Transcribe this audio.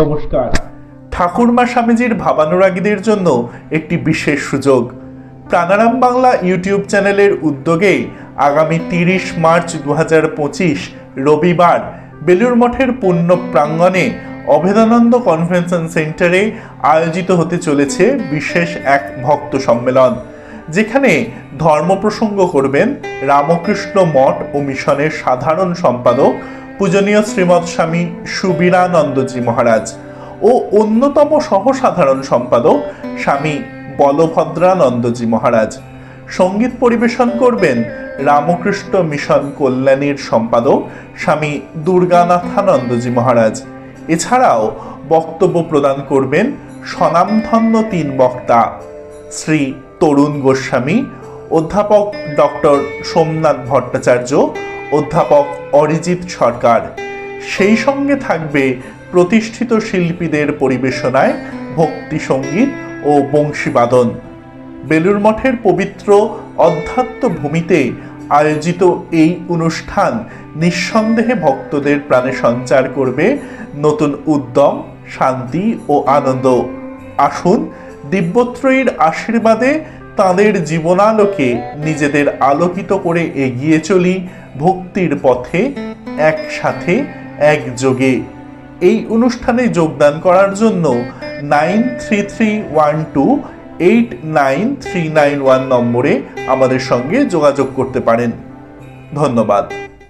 নমস্কার। ঠাকুরমা স্বামীজির ভাবানুরাগীদের জন্য একটি বিশেষ সুযোগ। প্রাণারাম বাংলা ইউটিউব চ্যানেলের উদ্যোগে আগামী তিরিশ মার্চ দু রবিবার বেলুর মঠের পূর্ণ প্রাঙ্গণে অভেদানন্দ কনভেনশন সেন্টারে আয়োজিত হতে চলেছে বিশেষ এক ভক্ত সম্মেলন, যেখানে ধর্ম প্রসঙ্গ করবেন রামকৃষ্ণ মঠ ও মিশনের সাধারণ সম্পাদক পূজনীয় শ্রীমৎ স্বামী সুবীরানন্দজি মহারাজ ও অন্যতম সহসাধারণ সম্পাদক স্বামী বলভদ্রানন্দজি মহারাজ। সংগীত পরিবেশন করবেন রামকৃষ্ণ মিশন কল্যাণীর সম্পাদক স্বামী দুর্গানাথানন্দজি মহারাজ। এছাড়াও বক্তব্য প্রদান করবেন স্বনামধন্য তিন বক্তা শ্রী তরুণ গোস্বামী, অধ্যাপক ডক্টর সোমনাথ ভট্টাচার্য অধ্যাপক অরিজিৎ সরকার। সেই সঙ্গে থাকবে প্রতিষ্ঠিত শিল্পীদের পরিবেশনায় ভক্তি সংগীত ও বংশীবাদন। বেলুর মঠের পবিত্র অধ্যাত্ম ভূমিতে আয়োজিত এই অনুষ্ঠান নিঃসন্দেহে ভক্তদের প্রাণে সঞ্চার করবে নতুন উদ্যম, শান্তি ও আনন্দ। আসুন দিব্যত্রয়ীর আশীর্বাদে তাদের জীবনালোকে নিজেদের আলোকিত করে এগিয়ে চলি, ভক্তির পথে একসাথে একযোগে। এই অনুষ্ঠানে যোগদান করার জন্য nine three three one two eight nine three nine one নম্বরে আমাদের সঙ্গে যোগাযোগ করতে পারেন। ধন্যবাদ।